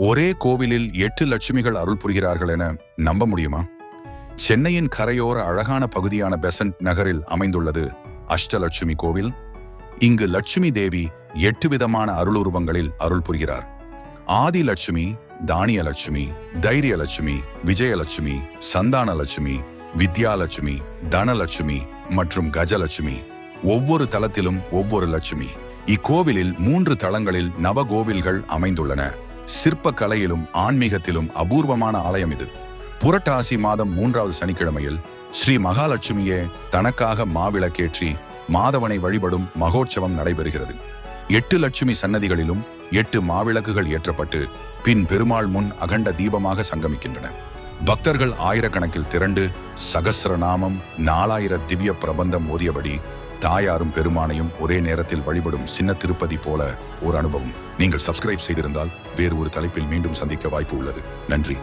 ஒரே கோவிலில் எட்டு லட்சுமிகள் அருள் புரிகிறார்கள் என நம்ப முடியுமா? சென்னையின் கரையோர அழகான பகுதியான பெசன்ட் நகரில் அமைந்துள்ளது அஷ்டலட்சுமி கோவில். இங்கு லட்சுமி தேவி எட்டு விதமான அருளுருவங்களில் அருள் புரிகிறார். ஆதி லட்சுமி தானிய லட்சுமி தைரிய லட்சுமி விஜயலட்சுமி சந்தான லட்சுமி வித்யாலட்சுமி தனலட்சுமி மற்றும் கஜலட்சுமி. ஒவ்வொரு தலத்திலும் ஒவ்வொரு லட்சுமி. இக்கோவிலில் மூன்று தளங்களில் நவகோவில்கள் அமைந்துள்ளன. சிற்ப கலையிலும் ஆன்மீகத்திலும் அபூர்வமான ஆலயம் இது. புரட்டாசி மாதம் மூன்றாவது சனிக்கிழமையில் ஸ்ரீ மகாலட்சுமியே தனக்காக மாவிளக்கேற்றி மாதவனை வழிபடும் மகோற்சவம் நடைபெறுகிறது. எட்டு லட்சுமி சன்னதிகளிலும் எட்டு மாவிளக்குகள் ஏற்றப்பட்டு பின் பெருமாள் முன் அகண்ட தீபமாக சங்கமிக்கின்றன. பக்தர்கள் ஆயிரக்கணக்கில் திரண்டு சகஸ்ரநாமம் நாலாயிர திவ்ய பிரபந்தம் ஓதியபடி தாயாரும் பெருமானையும் ஒரே நேரத்தில் வழிபடும் சின்ன திருப்பதி போல ஒரு அனுபவம். நீங்கள் சப்ஸ்கிரைப் செய்திருந்தால் வேறு ஒரு தலைப்பில் மீண்டும் சந்திக்க வாய்ப்பு உள்ளது. நன்றி.